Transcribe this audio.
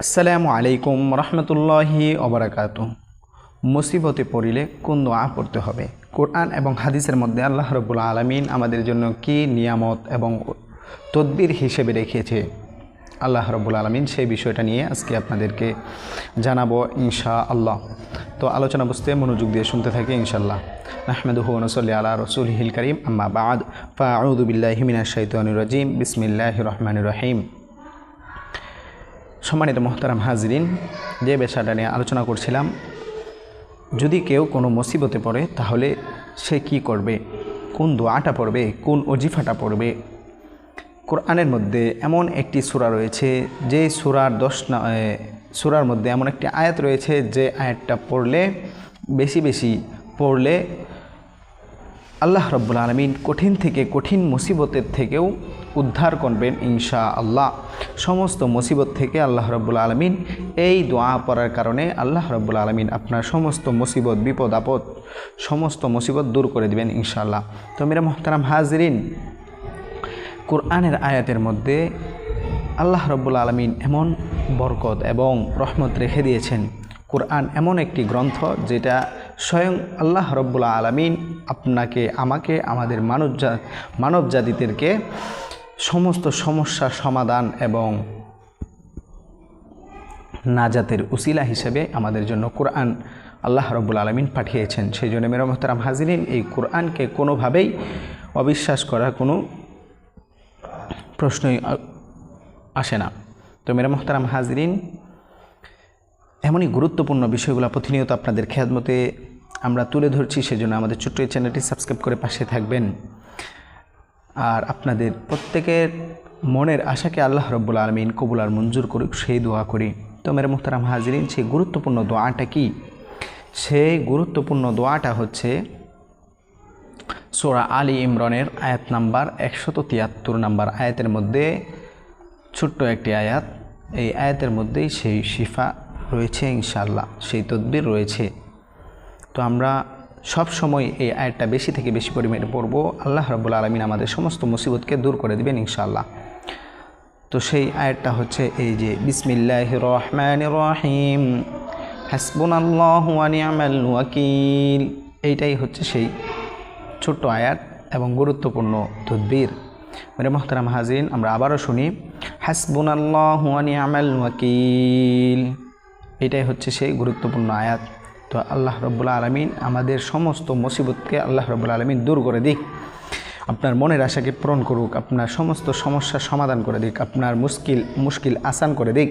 আসসালামু আলাইকুম রহমতুল্লাহি অবরাকাত মুসিবতে পড়িলে কোন দোয়া পড়তে হবে? কোরআন এবং হাদিসের মধ্যে আল্লাহ রব্বুল আলমিন আমাদের জন্য কি নিয়ামত এবং তদ্বির হিসেবে রেখেছে? আল্লাহ রব্বুল আলমিন সেই বিষয়টা নিয়ে আজকে আপনাদেরকে জানাব ইনশা আল্লাহ তো আলোচনা বুঝতে, মনোযোগ দিয়ে শুনতে থাকি ইনশাল্লাহ আহমেদুহ নসল্লি আল্লাহ রসুল হিল করিম। আম্মা বাদ। ফাউদুবিল্লাহিমিনা শৈতানুর রাজিম। বিসমিল্লাহ রহমান রহিম। সম্মানিত মোহতারাম হাজরিন যে পেশাটা নিয়ে আলোচনা করছিলাম যদি কেউ কোনো মুসিবতে পড়ে তাহলে সে কি করবে? কোন দোয়াটা পড়বে? কোন অজিফাটা পড়বে? কোরআনের মধ্যে এমন একটি সূরা রয়েছে যে সুরার দশ এ, মধ্যে এমন একটি আয়াত রয়েছে যে আয়াতটা পড়লে বেশি বেশি পড়লে আল্লাহ রব্বুল আলমিন কঠিন থেকে কঠিন মুসিবতের থেকেও উদ্ধার করবেন ইনশা আল্লাহ সমস্ত মুসিবত থেকে আল্লাহ রব্বুল আলমিন এই দোয়া পড়ার কারণে আল্লাহ রব্বুল আলমিন আপনার সমস্ত মুসিবত, বিপদ, আপদ সমস্ত মুসিবত দূর করে দিবেন ইনশাআল্লাহ। তো মেরা মোহতারাম হাজরিন, কোরআনের আয়াতের মধ্যে আল্লাহ রব্বুল আলমিন এমন বরকত এবং রহমত রেখে দিয়েছেন। কোরআন এমন একটি গ্রন্থ যেটা স্বয়ং আল্লাহ রব্বুল আলমিন আপনাকে, আমাকে, আমাদের মানব মানব জাতিদেরকে সমস্ত সমস্যার সমাধান এবং নাজাতের উসিলা হিসেবে আমাদের জন্য কোরআন আল্লাহ রব্বুল আলমিন পাঠিয়েছেন। সেই জন্য মেরা মোহতারাম হাজিরিন, এই কোরআনকে কোনোভাবেই অবিশ্বাস করা কোনো প্রশ্নই আসে না। তো মেরা মোহতারাম হাজরিন, এমনই গুরুত্বপূর্ণ বিষয়গুলো প্রতিনিয়ত আপনাদের খেয়াদমতে আমরা তুলে ধরছি, সেজন্য আমাদের ছোট্ট এই চ্যানেলটি সাবস্ক্রাইব করে পাশে থাকবেন। আর আপনাদের প্রত্যেকের মনের আশাকে আল্লাহ রব্বুল আলমিন কবুল আর মঞ্জুর করুক, সেই দোয়া করি। তো মেরে মুখতারাম হাজরিন, সেই গুরুত্বপূর্ণ দোয়াটা কি? সেই গুরুত্বপূর্ণ দোয়াটা হচ্ছে সোরা আলী ইমরানের আয়াত নাম্বার একশত তিয়াত্তর নাম্বার আয়াতের মধ্যে ছোট্ট একটি আয়াত। এই আয়াতের মধ্যেই সেই শিফা রয়েছে ইনশাল্লাহ সেই তদ্বির রয়েছে। তো আমরা সব সময় এই আয়াতটা বেশি থেকে বেশি পরিমাণে পড়ব। আল্লাহ রব্বুল আলমিন আমাদের সমস্ত মুসিবতকে দূর করে দেবেন ইনশাআল্লাহ। তো সেই আয়াতটা হচ্ছে এই যে বিসমিল্লাহ রহমান রহিম হাসবুন আল্লাহ নিয়ামাল ওয়াকিল। এইটাই হচ্ছে সেই ছোট্ট আয়াত এবং গুরুত্বপূর্ণ তদ্বির। মেরে মোহতারাম হাজিন আমরা আবারও শুনি হাসবুন আল্লাহ নিয়ামাল ওয়াকিল। এটাই হচ্ছে সেই গুরুত্বপূর্ণ আয়াত। তো আল্লাহ রব্বুল্লা আলমিন আমাদের সমস্ত মুসিবতকে আল্লাহ রব্বুল্লা আলমিন দূর করে দিক। আপনার মনের আশাকে পূরণ করুক, আপনার সমস্ত সমস্যার সমাধান করে দিক, আপনার মুশকিল মুশকিল আসান করে দিক।